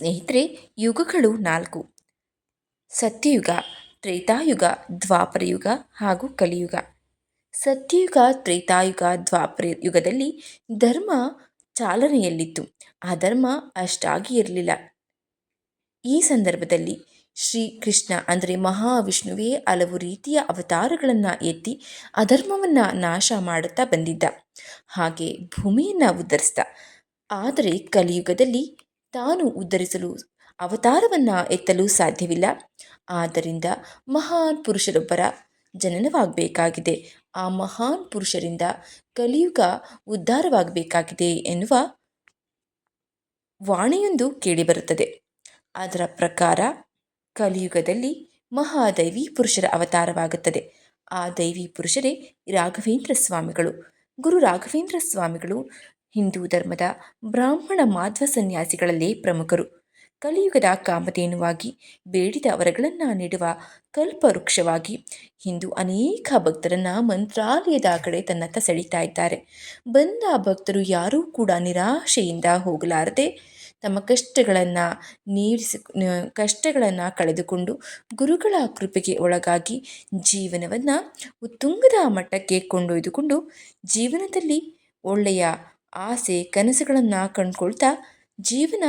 ಸ್ನೇಹಿತರೆ, ಯುಗಗಳು ನಾಲ್ಕು. ಸತ್ಯಯುಗ, ತ್ರೇತಾಯುಗ, ದ್ವಾಪರಯುಗ ಹಾಗೂ ಕಲಿಯುಗ. ಸತ್ಯಯುಗ, ತ್ರೇತಾಯುಗ ದ್ವಾಪರ ಯುಗದಲ್ಲಿ ಧರ್ಮ ಚಾಲನೆಯಲ್ಲಿತ್ತು. ಆ ಧರ್ಮ ಅಷ್ಟಾಗಿ ಇರಲಿಲ್ಲ. ಈ ಸಂದರ್ಭದಲ್ಲಿ ಶ್ರೀಕೃಷ್ಣ ಅಂದರೆ ಮಹಾವಿಷ್ಣುವೇ ಹಲವು ರೀತಿಯ ಅವತಾರಗಳನ್ನು ಎತ್ತಿ ಅಧರ್ಮವನ್ನು ನಾಶ ಮಾಡುತ್ತಾ ಬಂದಿದ್ದ. ಹಾಗೆ ಭೂಮಿಯನ್ನು ಉದ್ಧರಿಸಿದ. ಆದರೆ ಕಲಿಯುಗದಲ್ಲಿ ತಾನು ಉದ್ಧರಿಸಲು ಅವತಾರವನ್ನು ಎತ್ತಲು ಸಾಧ್ಯವಿಲ್ಲ. ಆದ್ದರಿಂದ ಮಹಾನ್ ಪುರುಷರೊಬ್ಬರ ಜನನವಾಗಬೇಕಾಗಿದೆ. ಆ ಮಹಾನ್ ಪುರುಷರಿಂದ ಕಲಿಯುಗ ಉದ್ಧಾರವಾಗಬೇಕಾಗಿದೆ ಎನ್ನುವ ವಾಣಿಯೊಂದು ಕೇಳಿಬರುತ್ತದೆ. ಅದರ ಪ್ರಕಾರ ಕಲಿಯುಗದಲ್ಲಿ ಮಹಾದೈವಿ ಪುರುಷರ ಅವತಾರವಾಗುತ್ತದೆ. ಆ ದೈವಿ ಪುರುಷರೇ ರಾಘವೇಂದ್ರ ಸ್ವಾಮಿಗಳು. ಗುರು ರಾಘವೇಂದ್ರ ಸ್ವಾಮಿಗಳು ಹಿಂದೂ ಧರ್ಮದ ಬ್ರಾಹ್ಮಣ ಮಾಧ್ವ ಸನ್ಯಾಸಿಗಳಲ್ಲೇ ಪ್ರಮುಖರು. ಕಲಿಯುಗದ ಕಾಮಧೇನುವಾಗಿ ಬೇಡಿದ ವರಗಳನ್ನು ನೀಡುವ ಕಲ್ಪವೃಕ್ಷವಾಗಿ ಹಿಂದೂ ಅನೇಕ ಭಕ್ತರನ್ನು ಮಂತ್ರಾಲಯದ ಕಡೆ ತನ್ನತ್ತ ಸೆಳೀತಾ ಇದ್ದಾರೆ. ಬಂದ ಭಕ್ತರು ಯಾರೂ ಕೂಡ ನಿರಾಶೆಯಿಂದ ಹೋಗಲಾರದೆ ತಮ್ಮ ಕಷ್ಟಗಳನ್ನು ನೀಡಿಸಿ ಕಷ್ಟಗಳನ್ನು ಕಳೆದುಕೊಂಡು ಗುರುಗಳ ಕೃಪೆಗೆ ಒಳಗಾಗಿ ಜೀವನವನ್ನು ಉತ್ತುಂಗದ ಮಟ್ಟಕ್ಕೆ ಕೊಂಡೊಯ್ದುಕೊಂಡು ಜೀವನದಲ್ಲಿ ಒಳ್ಳೆಯ ಆಸೆ ಕನಸುಗಳನ್ನು ಕಂಡುಕೊಳ್ತಾ ಜೀವನ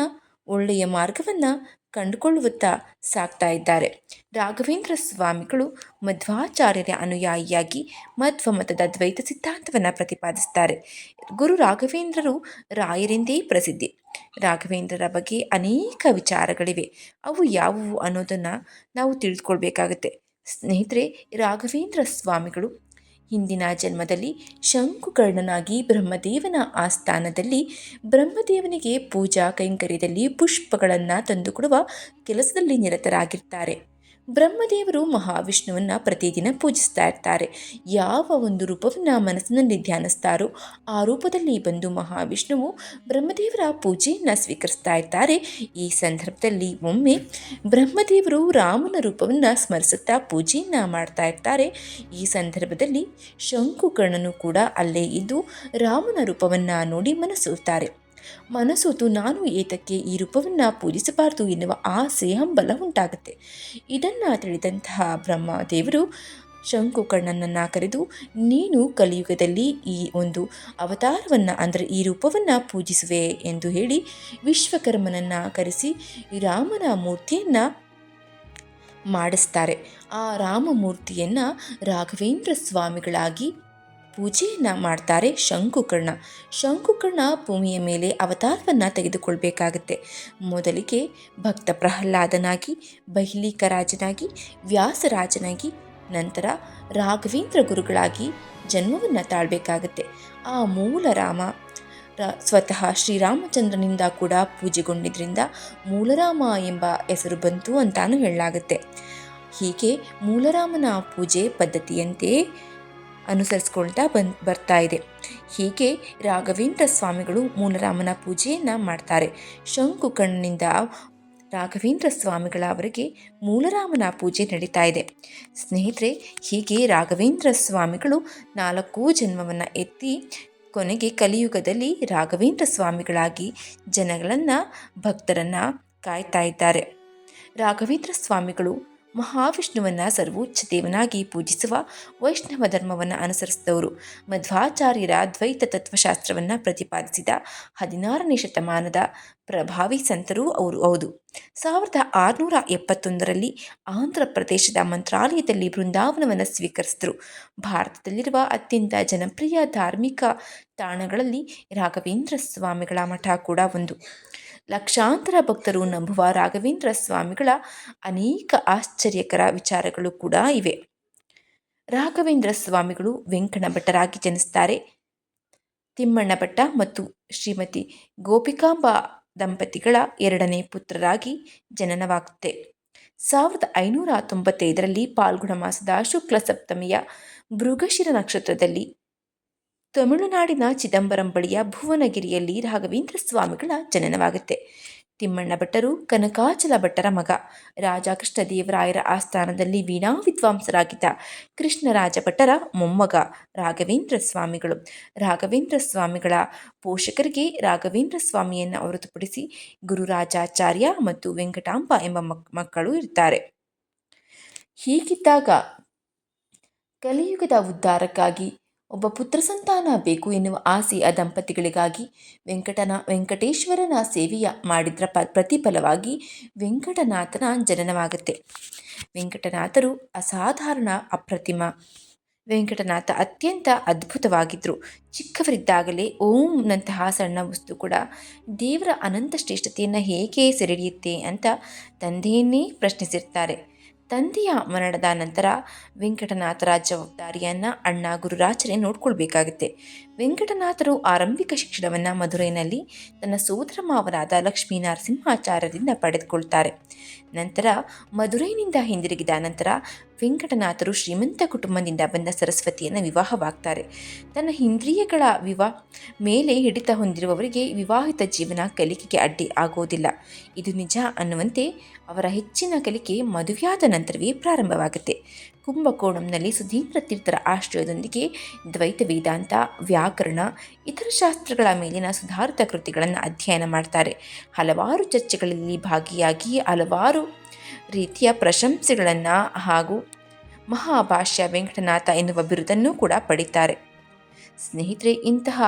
ಒಳ್ಳೆಯ ಮಾರ್ಗವನ್ನು ಕಂಡುಕೊಳ್ಳುತ್ತಾ ಸಾಗ್ತಾ ಇದ್ದಾರೆ. ರಾಘವೇಂದ್ರ ಸ್ವಾಮಿಗಳು ಮಧ್ವಾಚಾರ್ಯರ ಅನುಯಾಯಿಯಾಗಿ ಮಧ್ವ ಮತದ ದ್ವೈತ ಸಿದ್ಧಾಂತವನ್ನು ಪ್ರತಿಪಾದಿಸ್ತಾರೆ. ಗುರು ರಾಘವೇಂದ್ರರು ರಾಯರೆಂದೇ ಪ್ರಸಿದ್ಧಿ. ರಾಘವೇಂದ್ರರ ಬಗ್ಗೆ ಅನೇಕ ವಿಚಾರಗಳಿವೆ. ಅವು ಯಾವುವು ಅನ್ನೋದನ್ನು ನಾವು ತಿಳಿದುಕೊಳ್ಬೇಕಾಗತ್ತೆ. ಸ್ನೇಹಿತರೆ, ರಾಘವೇಂದ್ರ ಸ್ವಾಮಿಗಳು ಹಿಂದಿನ ಜನ್ಮದಲ್ಲಿ ಶಂಕುಕರ್ಣನಾಗಿ ಬ್ರಹ್ಮದೇವನ ಆಸ್ಥಾನದಲ್ಲಿ ಬ್ರಹ್ಮದೇವನಿಗೆ ಪೂಜಾ ಕೈಂಕರ್ಯದಲ್ಲಿ ಪುಷ್ಪಗಳನ್ನು ತಂದುಕೊಡುವ ಕೆಲಸದಲ್ಲಿ ನಿರತರಾಗಿರ್ತಾರೆ. ಬ್ರಹ್ಮದೇವರು ಮಹಾವಿಷ್ಣುವನ್ನು ಪ್ರತಿದಿನ ಪೂಜಿಸ್ತಾ ಇರ್ತಾರೆ. ಯಾವ ಒಂದು ರೂಪವನ್ನು ಮನಸ್ಸಿನಲ್ಲಿ ಧ್ಯಾನಿಸ್ತಾರೋ ಆ ರೂಪದಲ್ಲಿ ಬಂದು ಮಹಾವಿಷ್ಣುವು ಬ್ರಹ್ಮದೇವರ ಪೂಜೆಯನ್ನು ಸ್ವೀಕರಿಸ್ತಾ ಇರ್ತಾರೆ. ಈ ಸಂದರ್ಭದಲ್ಲಿ ಒಮ್ಮೆ ಬ್ರಹ್ಮದೇವರು ರಾಮನ ರೂಪವನ್ನು ಸ್ಮರಿಸುತ್ತಾ ಪೂಜೆಯನ್ನು ಮಾಡ್ತಾ ಇರ್ತಾರೆ. ಈ ಸಂದರ್ಭದಲ್ಲಿ ಶಂಕುಕರ್ಣನು ಕೂಡ ಅಲ್ಲೇ ಇದ್ದು ರಾಮನ ರೂಪವನ್ನು ನೋಡಿ ಮನಸ್ಸುತ್ತಾರೆ ಮನಸೋತು ನಾನು ಏತಕ್ಕೆ ಈ ರೂಪವನ್ನು ಪೂಜಿಸಬಾರದು ಎನ್ನುವ ಆಸೆ, ಹಂಬಲ ಉಂಟಾಗುತ್ತೆ. ಇದನ್ನು ತಿಳಿದಂತಹ ಬ್ರಹ್ಮದೇವರು ಶಂಕುಕರ್ಣನನ್ನು ಕರೆದು, ನೀನು ಕಲಿಯುಗದಲ್ಲಿ ಈ ಒಂದು ಅವತಾರವನ್ನು, ಅಂದರೆ ಈ ರೂಪವನ್ನು ಪೂಜಿಸುವೆ ಎಂದು ಹೇಳಿ ವಿಶ್ವಕರ್ಮನನ್ನು ಕರೆಸಿ ರಾಮನ ಮೂರ್ತಿಯನ್ನು ಮಾಡಿಸ್ತಾರೆ. ಆ ರಾಮಮೂರ್ತಿಯನ್ನು ರಾಘವೇಂದ್ರ ಸ್ವಾಮಿಗಳಾಗಿ ಪೂಜೆಯನ್ನು ಮಾಡ್ತಾರೆ ಶಂಕುಕರ್ಣ. ಶಂಕುಕರ್ಣ ಭೂಮಿಯ ಮೇಲೆ ಅವತಾರವನ್ನು ತೆಗೆದುಕೊಳ್ಬೇಕಾಗತ್ತೆ. ಮೊದಲಿಗೆ ಭಕ್ತ ಪ್ರಹ್ಲಾದನಾಗಿ ಬೈಲಿಕ ರಾಜನಾಗಿ ವ್ಯಾಸರಾಜನಾಗಿ ನಂತರ ರಾಘವೇಂದ್ರ ಗುರುಗಳಾಗಿ ಜನ್ಮವನ್ನು ತಾಳಬೇಕಾಗತ್ತೆ. ಆ ಮೂಲ ರಾಮ ಸ್ವತಃ ಶ್ರೀರಾಮಚಂದ್ರನಿಂದ ಕೂಡ ಪೂಜೆಗೊಂಡಿದ್ದರಿಂದ ಮೂಲರಾಮ ಎಂಬ ಹೆಸರು ಬಂತು ಅಂತಾನು ಹೇಳಲಾಗುತ್ತೆ. ಹೀಗೆ ಮೂಲರಾಮನ ಪೂಜೆ ಪದ್ಧತಿಯಂತೆ ಅನುಸರಿಸ್ಕೊಳ್ತಾ ಬನ್, ಬರ್ತಾ ಇದೆ. ಹೀಗೆ ರಾಘವೇಂದ್ರ ಸ್ವಾಮಿಗಳು ಮೂಲರಾಮನ ಪೂಜೆಯನ್ನು ಮಾಡ್ತಾರೆ. ಶಂಕುಕಣ್ಣಿಂದ ರಾಘವೇಂದ್ರ ಸ್ವಾಮಿಗಳ ಅವರಿಗೆ ಮೂಲರಾಮನ ಪೂಜೆ ನಡೀತಾ ಇದೆ. ಸ್ನೇಹಿತರೆ, ಹೀಗೆ ರಾಘವೇಂದ್ರ ಸ್ವಾಮಿಗಳು ನಾಲ್ಕು ಜನ್ಮವನ್ನು ಎತ್ತಿ ಕೊನೆಗೆ ಕಲಿಯುಗದಲ್ಲಿ ರಾಘವೇಂದ್ರ ಸ್ವಾಮಿಗಳಾಗಿ ಜನಗಳನ್ನು, ಭಕ್ತರನ್ನು ಕಾಯ್ತಾ ಇದ್ದಾರೆ. ರಾಘವೇಂದ್ರ ಸ್ವಾಮಿಗಳು ಮಹಾವಿಷ್ಣುವನ್ನು ಸರ್ವೋಚ್ಚ ದೇವನಾಗಿ ಪೂಜಿಸುವ ವೈಷ್ಣವ ಧರ್ಮವನ್ನು ಅನುಸರಿಸಿದವರು. ಮಧ್ವಾಚಾರ್ಯರ ದ್ವೈತ ತತ್ವಶಾಸ್ತ್ರವನ್ನು ಪ್ರತಿಪಾದಿಸಿದ ಹದಿನಾರನೇ ಶತಮಾನದ ಪ್ರಭಾವಿ ಸಂತರೂ ಅವರು ಹೌದು. ಸಾವಿರದ ಆರುನೂರ ಎಪ್ಪತ್ತೊಂದರಲ್ಲಿ ಆಂಧ್ರ ಪ್ರದೇಶದ ಮಂತ್ರಾಲಯದಲ್ಲಿ ಬೃಂದಾವನವನ್ನು ಸ್ವೀಕರಿಸಿದರು. ಭಾರತದಲ್ಲಿರುವ ಅತ್ಯಂತ ಜನಪ್ರಿಯ ಧಾರ್ಮಿಕ ತಾಣಗಳಲ್ಲಿ ರಾಘವೇಂದ್ರ ಸ್ವಾಮಿಗಳ ಮಠ ಕೂಡ ಒಂದು. ಲಕ್ಷಾಂತರ ಭಕ್ತರು ನಂಬುವ ರಾಘವೇಂದ್ರ ಸ್ವಾಮಿಗಳ ಅನೇಕ ಆಶ್ಚರ್ಯಕರ ವಿಚಾರಗಳು ಕೂಡ ಇವೆ. ರಾಘವೇಂದ್ರ ಸ್ವಾಮಿಗಳು ವೆಂಕಣ ಭಟ್ಟರಾಗಿ ಜನಿಸ್ತಾರೆ. ತಿಮ್ಮಣ್ಣ ಭಟ್ಟ ಮತ್ತು ಶ್ರೀಮತಿ ಗೋಪಿಕಾಂಬ ದಂಪತಿಗಳ ಎರಡನೇ ಪುತ್ರರಾಗಿ ಜನನವಾಗುತ್ತೆ. ಸಾವಿರದ ಐನೂರ ತೊಂಬತ್ತೈದರಲ್ಲಿ ಪಾಲ್ಗುಣ ಮಾಸದ ಶುಕ್ಲ ಸಪ್ತಮಿಯ ಮೃಗಶಿರ ನಕ್ಷತ್ರದಲ್ಲಿ ತಮಿಳುನಾಡಿನ ಚಿದಂಬರಂ ಬಳಿಯ ಭುವನಗಿರಿಯಲ್ಲಿ ರಾಘವೇಂದ್ರ ಸ್ವಾಮಿಗಳ ಜನನವಾಗುತ್ತೆ. ತಿಮ್ಮಣ್ಣ ಭಟ್ಟರು ಕನಕಾಚಲ ಭಟ್ಟರ ಮಗ. ರಾಜಕೃಷ್ಣ ದೇವರಾಯರ ಆಸ್ಥಾನದಲ್ಲಿ ವೀಣಾ ವಿದ್ವಾಂಸರಾಗಿದ್ದ ಕೃಷ್ಣರಾಜ ಭಟ್ಟರ ಮೊಮ್ಮಗ ರಾಘವೇಂದ್ರ ಸ್ವಾಮಿಗಳು. ರಾಘವೇಂದ್ರ ಸ್ವಾಮಿಗಳ ಪೋಷಕರಿಗೆ ರಾಘವೇಂದ್ರ ಸ್ವಾಮಿಯನ್ನು ಹೊರತುಪಡಿಸಿ ಗುರುರಾಜಾಚಾರ್ಯ ಮತ್ತು ವೆಂಕಟಾಂಬ ಎಂಬ ಮಕ್ಕಳು ಇರ್ತಾರೆ ಹೀಗಿದ್ದಾಗ ಕಲಿಯುಗದ ಉದ್ಧಾರಕ್ಕಾಗಿ ಒಬ್ಬ ಪುತ್ರ ಸಂತಾನ ಬೇಕು ಎನ್ನುವ ಆಸೆ ಆ ದಂಪತಿಗಳಿಗಾಗಿ ವೆಂಕಟನ, ವೆಂಕಟೇಶ್ವರನ ಸೇವೆಯ ಮಾಡಿದ್ರ ಪ, ಪ್ರತಿಫಲವಾಗಿ ವೆಂಕಟನಾಥನ ಜನನವಾಗುತ್ತೆ. ವೆಂಕಟನಾಥರು ಅಸಾಧಾರಣ ಅಪ್ರತಿಮ. ವೆಂಕಟನಾಥ ಅತ್ಯಂತ ಅದ್ಭುತವಾಗಿದ್ದರು ಚಿಕ್ಕವರಿದ್ದಾಗಲೇ ಓಂನಂತಹ ಸಣ್ಣ ವಸ್ತು ಕೂಡ ದೇವರ ಅನಂತ ಶ್ರೇಷ್ಠತೆಯನ್ನು ಹೇಗೆ ಸೆರೆಹಿಡಿಯುತ್ತೆ ಅಂತ ತಂದೆಯನ್ನೇ ಪ್ರಶ್ನಿಸಿರ್ತಾರೆ. ತಂದೆಯ ಮರಣದ ನಂತರ ವೆಂಕಟನಾಥರ ಜವಾಬ್ದಾರಿಯನ್ನು ಅಣ್ಣ ಗುರುರಾಜರೇ ನೋಡ್ಕೊಳ್ಬೇಕಾಗುತ್ತೆ. ವೆಂಕಟನಾಥರು ಆರಂಭಿಕ ಶಿಕ್ಷಣವನ್ನು ಮಧುರೈನಲ್ಲಿ ತನ್ನ ಸೋದರ ಮಾವನಾದ ಲಕ್ಷ್ಮೀ ನರಸಿಂಹಾಚಾರ್ಯರಿಂದ ಪಡೆದುಕೊಳ್ತಾರೆ. ನಂತರ ಮಧುರೈನಿಂದ ಹಿಂದಿರುಗಿದ ನಂತರ ವೆಂಕಟನಾಥರು ಶ್ರೀಮಂತ ಕುಟುಂಬದಿಂದ ಬಂದ ಸರಸ್ವತಿಯನ್ನು ವಿವಾಹವಾಗ್ತಾರೆ. ತನ್ನ ಇಂದ್ರಿಯಗಳ ವಿವಾಹ ಮೇಲೆ ಹಿಡಿತ ಹೊಂದಿರುವವರಿಗೆ ವಿವಾಹಿತ ಜೀವನ ಕಲಿಕೆಗೆ ಅಡ್ಡಿ ಆಗೋದಿಲ್ಲ. ಇದು ನಿಜ ಅನ್ನುವಂತೆ ಅವರ ಹೆಚ್ಚಿನ ಕಲಿಕೆ ಮದುವೆಯಾದ ನಂತರವೇ ಪ್ರಾರಂಭವಾಗುತ್ತೆ. ಕುಂಭಕೋಣಂನಲ್ಲಿ ಸುಧೀಂದ್ರ ತೀರ್ಥರ ಆಶ್ರಯದೊಂದಿಗೆ ದ್ವೈತ ವೇದಾಂತ, ವ್ಯಾಕರಣ, ಇತರ ಶಾಸ್ತ್ರಗಳ ಮೇಲಿನ ಸುಧಾರಿತ ಕೃತಿಗಳನ್ನು ಅಧ್ಯಯನ ಮಾಡ್ತಾರೆ. ಹಲವಾರು ಚರ್ಚೆಗಳಲ್ಲಿ ಭಾಗಿಯಾಗಿ ಹಲವಾರು ರೀತಿಯ ಪ್ರಶಂಸೆಗಳನ್ನು ಹಾಗೂ ಮಹಾಭಾಷ್ಯ, ವೆಂಕಟನಾಥ ಎನ್ನುವ ಬಿರುದನ್ನು ಕೂಡ ಪಡೀತಾರೆ. ಸ್ನೇಹಿತರೆ, ಇಂತಹ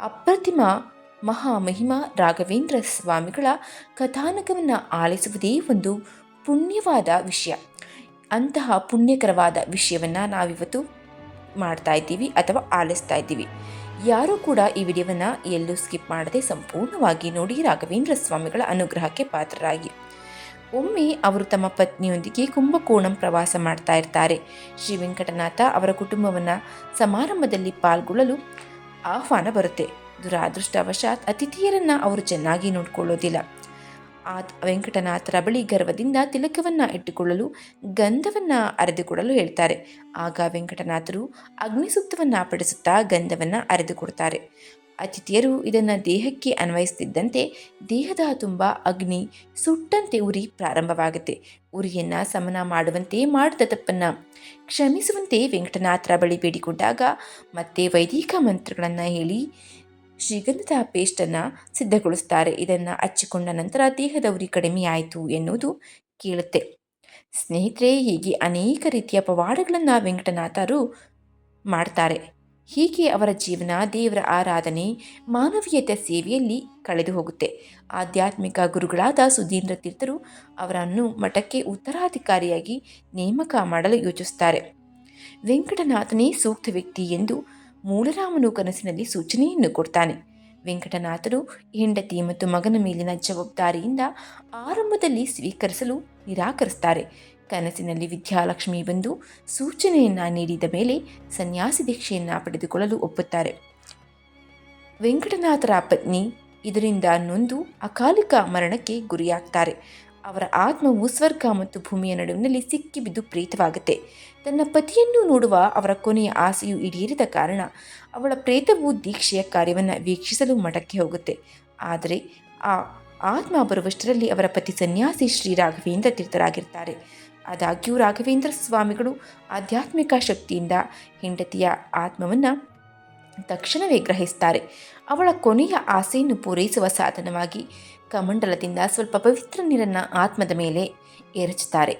ಅಪ್ರತಿಮ ಮಹಾಮಹಿಮ ರಾಘವೇಂದ್ರ ಸ್ವಾಮಿಗಳ ಕಥಾನಕವನ್ನು ಆಲಿಸುವುದೇ ಒಂದು ಪುಣ್ಯವಾದ ವಿಷಯ. ಅಂತಹ ಪುಣ್ಯಕರವಾದ ವಿಷಯವನ್ನು ನಾವಿವತ್ತು ಮಾಡ್ತಾ ಇದ್ದೀವಿ ಅಥವಾ ಆಲಿಸ್ತಾ ಇದ್ದೀವಿ. ಯಾರೂ ಕೂಡ ಈ ವಿಡಿಯೋವನ್ನು ಎಲ್ಲೂ ಸ್ಕಿಪ್ ಮಾಡದೆ ಸಂಪೂರ್ಣವಾಗಿ ನೋಡಿ ರಾಘವೇಂದ್ರ ಸ್ವಾಮಿಗಳ ಅನುಗ್ರಹಕ್ಕೆ ಪಾತ್ರರಾಗಿ. ಒಮ್ಮೆ ಅವರು ತಮ್ಮ ಪತ್ನಿಯೊಂದಿಗೆ ಕುಂಭಕೋಣಂ ಪ್ರವಾಸ ಮಾಡ್ತಾ ಇರ್ತಾರೆ. ಶ್ರೀ ವೆಂಕಟನಾಥ ಅವರ ಕುಟುಂಬವನ್ನು ಸಮಾರಂಭದಲ್ಲಿ ಪಾಲ್ಗೊಳ್ಳಲು ಆಹ್ವಾನ ಬರುತ್ತೆ. ದುರಾದೃಷ್ಟವಶಾತ್ ಅತಿಥಿಯರನ್ನು ಅವರು ಚೆನ್ನಾಗಿ ನೋಡಿಕೊಳ್ಳೋದಿಲ್ಲ. ಆತ್ ವೆಂಕಟನಾಥರ ಬಳಿ ಗರ್ವದಿಂದ ತಿಲಕವನ್ನು ಇಟ್ಟುಕೊಳ್ಳಲು, ಗಂಧವನ್ನು ಅರೆದುಕೊಡಲು ಹೇಳ್ತಾರೆ. ಆಗ ವೆಂಕಟನಾಥರು ಅಗ್ನಿಸೂಕ್ತವನ್ನು ಪಡಿಸುತ್ತಾ ಗಂಧವನ್ನು ಅರೆದುಕೊಡ್ತಾರೆ. ಅತಿಥಿಯರು ಇದನ್ನು ದೇಹಕ್ಕೆ ಅನ್ವಯಿಸುತ್ತಿದ್ದಂತೆ ದೇಹದ ತುಂಬ ಅಗ್ನಿ ಸುಟ್ಟಂತೆ ಉರಿ ಪ್ರಾರಂಭವಾಗುತ್ತೆ. ಉರಿಯನ್ನು ಸಮನ ಮಾಡುವಂತೆ ಮಾಡಿದ ತಪ್ಪನ್ನು ಕ್ಷಮಿಸುವಂತೆ ವೆಂಕಟನಾಥರ ಬಳಿ ಬೇಡಿಕೊಂಡಾಗ ಮತ್ತೆ ವೈದಿಕ ಮಂತ್ರಗಳನ್ನು ಹೇಳಿ ಶ್ರೀಗಂಧದ ಪೇಸ್ಟನ್ನು ಸಿದ್ಧಗೊಳಿಸ್ತಾರೆ. ಇದನ್ನು ಹಚ್ಚಿಕೊಂಡ ನಂತರ ದೇಹದ ಉರಿ ಕಡಿಮೆಯಾಯಿತು ಎನ್ನುವುದು ಕೇಳುತ್ತೆ. ಸ್ನೇಹಿತರೆ, ಹೀಗೆ ಅನೇಕ ರೀತಿಯ ಪವಾಡಗಳನ್ನು ವೆಂಕಟನಾಥರು ಮಾಡ್ತಾರೆ. ಹೀಗೆ ಅವರ ಜೀವನ, ದೇವರ ಆರಾಧನೆ, ಮಾನವೀಯತೆ ಸೇವೆಯಲ್ಲಿ ಕಳೆದು ಹೋಗುತ್ತೆ. ಆಧ್ಯಾತ್ಮಿಕ ಗುರುಗಳಾದ ಸುಧೀಂದ್ರ ತೀರ್ಥರು ಅವರನ್ನು ಮಠಕ್ಕೆ ಉತ್ತರಾಧಿಕಾರಿಯಾಗಿ ನೇಮಕ ಮಾಡಲು ಯೋಚಿಸುತ್ತಾರೆ ವೆಂಕಟನಾಥನೇ ಸೂಕ್ತ ವ್ಯಕ್ತಿ ಎಂದು ಮೂಲರಾಮನು ಕನಸಿನಲ್ಲಿ ಸೂಚನೆಯನ್ನು ಕೊಡ್ತಾನೆ. ವೆಂಕಟನಾಥರು ಹೆಂಡತಿ ಮತ್ತು ಮಗನ ಮೇಲಿನ ಜವಾಬ್ದಾರಿಯಿಂದ ಆರಂಭದಲ್ಲಿ ಸ್ವೀಕರಿಸಲು ನಿರಾಕರಿಸ್ತಾರೆ. ಕನಸಿನಲ್ಲಿ ವಿದ್ಯಾಲಕ್ಷ್ಮಿ ಬಂದು ಸೂಚನೆಯನ್ನು ನೀಡಿದ ಮೇಲೆ ಸನ್ಯಾಸಿ ದೀಕ್ಷೆಯನ್ನು ಪಡೆದುಕೊಳ್ಳಲು ಒಪ್ಪುತ್ತಾರೆ. ವೆಂಕಟನಾಥರ ಪತ್ನಿ ಇದರಿಂದ ನೊಂದು ಅಕಾಲಿಕ ಮರಣಕ್ಕೆ ಗುರಿಯಾಗ್ತಾರೆ. ಅವರ ಆತ್ಮವು ಸ್ವರ್ಗ ಮತ್ತು ಭೂಮಿಯ ನಡುವಿನಲ್ಲಿ ಸಿಕ್ಕಿಬಿದ್ದು ಪ್ರೇತವಾಗುತ್ತೆ. ತನ್ನ ಪತಿಯನ್ನು ನೋಡುವ ಅವರ ಕೊನೆಯ ಆಸೆಯು ಈಡೇರಿದ ಕಾರಣ ಅವಳ ಪ್ರೇತವು ದೀಕ್ಷೆಯ ಕಾರ್ಯವನ್ನು ವೀಕ್ಷಿಸಲು ಮಠಕ್ಕೆ ಹೋಗುತ್ತೆ. ಆದರೆ ಆ ಆತ್ಮ ಬರುವಷ್ಟರಲ್ಲಿ ಅವರ ಪತಿ ಸನ್ಯಾಸಿ ಶ್ರೀ ರಾಘವೇಂದ್ರ ತೀರ್ಥರಾಗಿರ್ತಾರೆ. ಆದಾಗ್ಯೂ ರಾಘವೇಂದ್ರ ಸ್ವಾಮಿಗಳು ಆಧ್ಯಾತ್ಮಿಕ ಶಕ್ತಿಯಿಂದ ಹೆಂಡತಿಯ ಆತ್ಮವನ್ನು ತಕ್ಷಣವೇ ಗ್ರಹಿಸ್ತಾರೆ. ಅವಳ ಕೊನೆಯ ಆಸೆಯನ್ನು ಪೂರೈಸುವ ಸಾಧನವಾಗಿ ಕಮಂಡಲದಿಂದ ಸ್ವಲ್ಪ ಪವಿತ್ರ ನೀರನ್ನು ಆತ್ಮದ ಮೇಲೆ ಎರಚುತ್ತಾರೆ.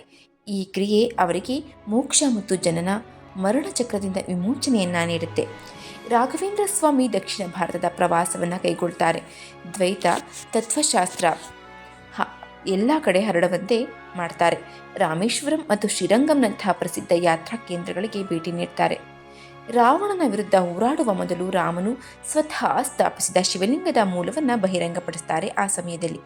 ಈ ಕ್ರಿಯೆ ಅವರಿಗೆ ಮೋಕ್ಷ ಮತ್ತು ಜನನ ಮರಣ ಚಕ್ರದಿಂದ ವಿಮೋಚನೆಯನ್ನು ನೀಡುತ್ತೆ. ರಾಘವೇಂದ್ರ ಸ್ವಾಮಿ ದಕ್ಷಿಣ ಭಾರತದ ಪ್ರವಾಸವನ್ನು ಕೈಗೊಳ್ತಾರೆ. ದ್ವೈತ, ತತ್ವಶಾಸ್ತ್ರ ಎಲ್ಲ ಕಡೆ ಹರಡುವಂತೆ ಮಾಡ್ತಾರೆ. ರಾಮೇಶ್ವರಂ ಮತ್ತು ಶ್ರೀರಂಗಂನಂತಹ ಪ್ರಸಿದ್ಧ ಯಾತ್ರಾ ಕೇಂದ್ರಗಳಿಗೆ ಭೇಟಿ ನೀಡ್ತಾರೆ. ರಾವಣನ ವಿರುದ್ಧ ಹೋರಾಡುವ ಮೊದಲು ರಾಮನು ಸ್ವತಃ ಸ್ಥಾಪಿಸಿದ ಶಿವಲಿಂಗದ ಮೂಲವನ್ನು ಬಹಿರಂಗಪಡಿಸುತ್ತಾರೆ ಆ ಸಮಯದಲ್ಲಿ.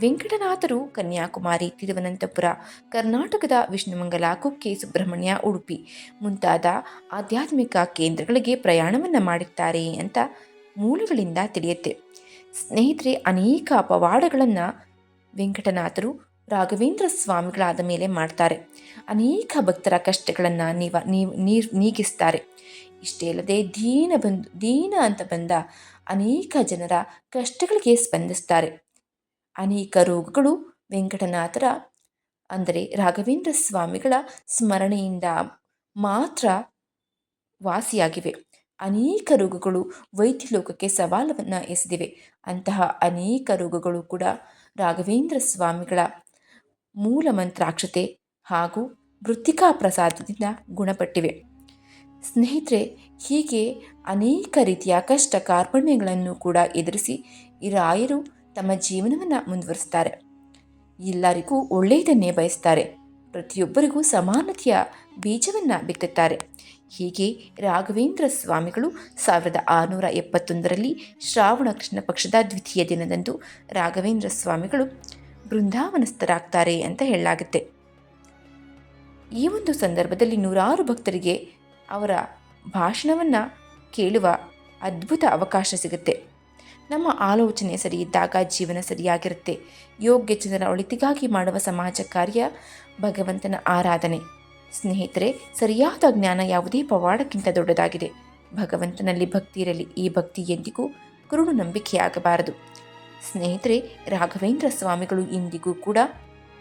ವೆಂಕಟನಾಥರು, ಕನ್ಯಾಕುಮಾರಿ, ತಿರುವನಂತಪುರ, ಕರ್ನಾಟಕದ ವಿಷ್ಣುಮಂಗಲ, ಕುಕ್ಕೆ, ಸುಬ್ರಹ್ಮಣ್ಯ, ಉಡುಪಿ ಮುಂತಾದ ಆಧ್ಯಾತ್ಮಿಕ ಕೇಂದ್ರಗಳಿಗೆ ಪ್ರಯಾಣವನ್ನು ಮಾಡುತ್ತಾರೆ ಅಂತ ಮೂಲಗಳಿಂದ ತಿಳಿಯುತ್ತೆ. ಸ್ನೇಹಿತರೆ, ಅನೇಕ ಪವಾಡಗಳನ್ನು ವೆಂಕಟನಾಥರು, ರಾಘವೇಂದ್ರ ಸ್ವಾಮಿಗಳಾದ ಮೇಲೆ ಮಾಡ್ತಾರೆ. ಅನೇಕ ಭಕ್ತರ ಕಷ್ಟಗಳನ್ನು ನೀವ ನೀಗಿಸ್ತಾರೆ. ಇಷ್ಟೇ ಅಲ್ಲದೆ ದೀನ ಬಂದು ದೀನ ಅಂತ ಬಂದ ಅನೇಕ ಜನರ ಕಷ್ಟಗಳಿಗೆ ಸ್ಪಂದಿಸ್ತಾರೆ. ಅನೇಕ ರೋಗಗಳು ವೆಂಕಟನಾಥರ, ಅಂದರೆ ರಾಘವೇಂದ್ರ ಸ್ವಾಮಿಗಳ ಸ್ಮರಣೆಯಿಂದ ಮಾತ್ರ ವಾಸಿಯಾಗಿವೆ. ಅನೇಕ ರೋಗಗಳು ವೈದ್ಯ ಲೋಕಕ್ಕೆ ಸವಾಲನ್ನು ಎಸೆದಿವೆ. ಅಂತಹ ಅನೇಕ ರೋಗಗಳು ಕೂಡ ರಾಘವೇಂದ್ರ ಸ್ವಾಮಿಗಳ ಮೂಲ ಮಂತ್ರಾಕ್ಷತೆ ಹಾಗೂ ಮೃತ್ತಿಕಾ ಪ್ರಸಾದದಿಂದ ಗುಣಪಟ್ಟಿವೆ. ಸ್ನೇಹಿತರೆ, ಹೀಗೆ ಅನೇಕ ರೀತಿಯ ಕಷ್ಟ ಕಾರ್ಪಣ್ಯಗಳನ್ನು ಕೂಡ ಎದುರಿಸಿ ಈ ರಾಯರು ತಮ್ಮ ಜೀವನವನ್ನು ಮುಂದುವರಿಸ್ತಾರೆ. ಎಲ್ಲರಿಗೂ ಒಳ್ಳೆಯದನ್ನೇ ಬಯಸ್ತಾರೆ. ಪ್ರತಿಯೊಬ್ಬರಿಗೂ ಸಮಾನತೆಯ ಬೀಜವನ್ನು ಬಿತ್ತುತ್ತಾರೆ. ಹೀಗೆ ರಾಘವೇಂದ್ರ ಸ್ವಾಮಿಗಳು ಸಾವಿರದ ಆರುನೂರ ಎಪ್ಪತ್ತೊಂದರಲ್ಲಿ ಶ್ರಾವಣ ಕೃಷ್ಣ ಪಕ್ಷದ ದ್ವಿತೀಯ ದಿನದಂದು ರಾಘವೇಂದ್ರ ಸ್ವಾಮಿಗಳು ಬೃಂದಾವನಸ್ಥರಾಗ್ತಾರೆ ಅಂತ ಹೇಳಲಾಗುತ್ತೆ. ಈ ಒಂದು ಸಂದರ್ಭದಲ್ಲಿ ನೂರಾರು ಭಕ್ತರಿಗೆ ಅವರ ಭಾಷಣವನ್ನು ಕೇಳುವ ಅದ್ಭುತ ಅವಕಾಶ ಸಿಗುತ್ತೆ. ನಮ್ಮ ಆಲೋಚನೆ ಸರಿಯಿದ್ದಾಗ ಜೀವನ ಸರಿಯಾಗಿರುತ್ತೆ. ಯೋಗ್ಯ ಜನರ ಒಳಿತಿಗಾಗಿ ಮಾಡುವ ಸಮಾಜ ಕಾರ್ಯ ಭಗವಂತನ ಆರಾಧನೆ. ಸ್ನೇಹಿತರೆ, ಸರಿಯಾದ ಜ್ಞಾನ ಯಾವುದೇ ಪವಾಡಕ್ಕಿಂತ ದೊಡ್ಡದಾಗಿದೆ. ಭಗವಂತನಲ್ಲಿ ಭಕ್ತಿ ಇರಲಿ, ಈ ಭಕ್ತಿ ಎಂದಿಗೂ ಕುರುಡು ನಂಬಿಕೆಯಾಗಬಾರದು. ಸ್ನೇಹಿತರೆ, ರಾಘವೇಂದ್ರ ಸ್ವಾಮಿಗಳು ಇಂದಿಗೂ ಕೂಡ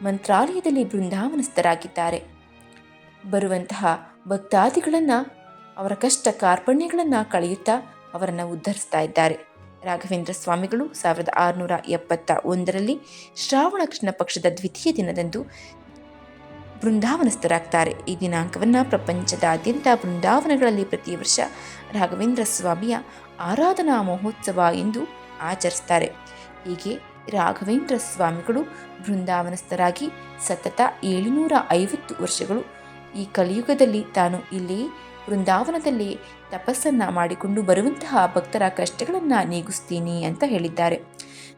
ಮಂತ್ರಾಲಯದಲ್ಲಿ ಬೃಂದಾವನಸ್ಥರಾಗಿದ್ದಾರೆ. ಬರುವಂತಹ ಭಕ್ತಾದಿಗಳನ್ನು, ಅವರ ಕಷ್ಟ ಕಾರ್ಪಣ್ಯಗಳನ್ನು ಕಳೆಯುತ್ತಾ ಅವರನ್ನು ಉದ್ಧರಿಸ್ತಾ ಇದ್ದಾರೆ. ರಾಘವೇಂದ್ರ ಸ್ವಾಮಿಗಳು ಸಾವಿರದ ಆರುನೂರ ಎಪ್ಪತ್ತ ಒಂದರಲ್ಲಿ ಶ್ರಾವಣ ಕೃಷ್ಣ ಪಕ್ಷದ ದ್ವಿತೀಯ ದಿನದಂದು ಬೃಂದಾವನಸ್ಥರಾಗ್ತಾರೆ. ಈ ದಿನಾಂಕವನ್ನು ಪ್ರಪಂಚದಾದ್ಯಂತ ಬೃಂದಾವನಗಳಲ್ಲಿ ಪ್ರತಿ ವರ್ಷ ರಾಘವೇಂದ್ರ ಸ್ವಾಮಿಯ ಆರಾಧನಾ ಮಹೋತ್ಸವ ಎಂದು ಆಚರಿಸ್ತಾರೆ. ಹೀಗೆ ರಾಘವೇಂದ್ರ ಸ್ವಾಮಿಗಳು ಬೃಂದಾವನಸ್ಥರಾಗಿ ಸತತ ಏಳುನೂರ ಐವತ್ತು ವರ್ಷಗಳು ಈ ಕಲಿಯುಗದಲ್ಲಿ ತಾನು ಇಲ್ಲಿ ಬೃಂದಾವನದಲ್ಲಿ ತಪಸ್ಸನ್ನು ಮಾಡಿಕೊಂಡು ಬರುವಂತಹ ಭಕ್ತರ ಕಷ್ಟಗಳನ್ನು ನೀಗಿಸ್ತೀನಿ ಅಂತ ಹೇಳಿದ್ದಾರೆ.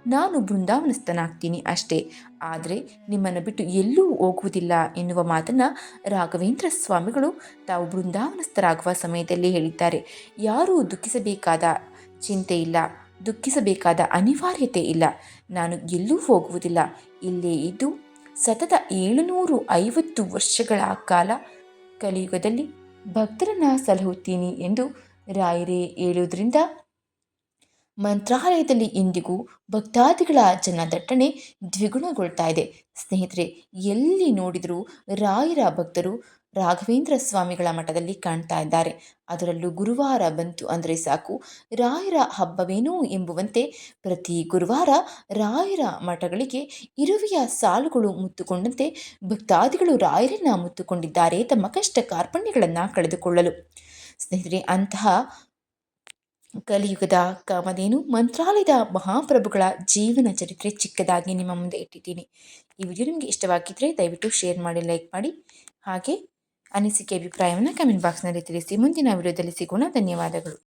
ನಾನು ಬೃಂದಾವನಸ್ಥನಾಗ್ತೀನಿ ಅಷ್ಟೇ. ಆದರೆ ನಿಮ್ಮನ್ನು ಬಿಟ್ಟು ಎಲ್ಲೂ ಹೋಗುವುದಿಲ್ಲ ಎನ್ನುವ ಮಾತನ್ನು ರಾಘವೇಂದ್ರ ಸ್ವಾಮಿಗಳು ತಾವು ಬೃಂದಾವನಸ್ಥರಾಗುವ ಸಮಯದಲ್ಲಿ ಹೇಳಿದ್ದಾರೆ. ಯಾರೂ ದುಃಖಿಸಬೇಕಾದ ಚಿಂತೆ ಇಲ್ಲ. ದುಃಖಿಸಬೇಕಾದ ಅನಿವಾರ್ಯತೆ ಇಲ್ಲ. ನಾನು ಎಲ್ಲೂ ಹೋಗುವುದಿಲ್ಲ. ಇಲ್ಲೇ ಇದ್ದು ಸತತ ಏಳುನೂರು ಐವತ್ತು ವರ್ಷಗಳ ಕಾಲ ಕಲಿಯುಗದಲ್ಲಿ ಭಕ್ತರನ್ನ ಸಲಹುತ್ತೀನಿ ಎಂದು ರಾಯರೇ ಹೇಳುವುದರಿಂದ ಮಂತ್ರಾಲಯದಲ್ಲಿ ಇಂದಿಗೂ ಭಕ್ತಾದಿಗಳ ಜನದಟ್ಟಣೆ ದ್ವಿಗುಣಗೊಳ್ತಾ ಇದೆ. ಸ್ನೇಹಿತರೆ, ಎಲ್ಲಿ ನೋಡಿದರೂ ರಾಯರ ಭಕ್ತರು ರಾಘವೇಂದ್ರ ಸ್ವಾಮಿಗಳ ಮಠದಲ್ಲಿ ಕಾಣ್ತಾ ಇದ್ದಾರೆ. ಅದರಲ್ಲೂ ಗುರುವಾರ ಬಂತು ಅಂದರೆ ಸಾಕು. ರಾಯರ ಹಬ್ಬವೇನೋ ಎಂಬುವಂತೆ ಪ್ರತಿ ಗುರುವಾರ ರಾಯರ ಮಠಗಳಿಗೆ ಇರುವೆಯ ಸಾಲುಗಳು ಮುತ್ತುಕೊಂಡಂತೆ ಭಕ್ತಾದಿಗಳು ರಾಯರನ್ನ ಮುತ್ತುಕೊಂಡಿದ್ದಾರೆ. ತಮ್ಮ ಕಷ್ಟ ಕಾರ್ಪಣ್ಯಗಳನ್ನು ಕಳೆದುಕೊಳ್ಳಲು. ಸ್ನೇಹಿತರೆ, ಅಂತಹ ಕಲಿಯುಗದ ಕಾಮದೇನು ಮಂತ್ರಾಲಯದ ಮಹಾಪ್ರಭುಗಳ ಜೀವನ ಚರಿತ್ರೆ ಚಿಕ್ಕದಾಗಿ ನಿಮ್ಮ ಮುಂದೆ ಇಟ್ಟಿದ್ದೀನಿ. ಈ ವಿಡಿಯೋ ನಿಮಗೆ ಇಷ್ಟವಾಗಿದ್ದರೆ ದಯವಿಟ್ಟು ಶೇರ್ ಮಾಡಿ, ಲೈಕ್ ಮಾಡಿ. ಹಾಗೆ ಅನಿಸಿಕೆ ಅಭಿಪ್ರಾಯವನ್ನು ಕಮೆಂಟ್ ಬಾಕ್ಸ್ನಲ್ಲಿ ತಿಳಿಸಿ. ಮುಂದಿನ ವಿಡಿಯೋದಲ್ಲಿ ಸಿಗೋಣ. ಧನ್ಯವಾದಗಳು.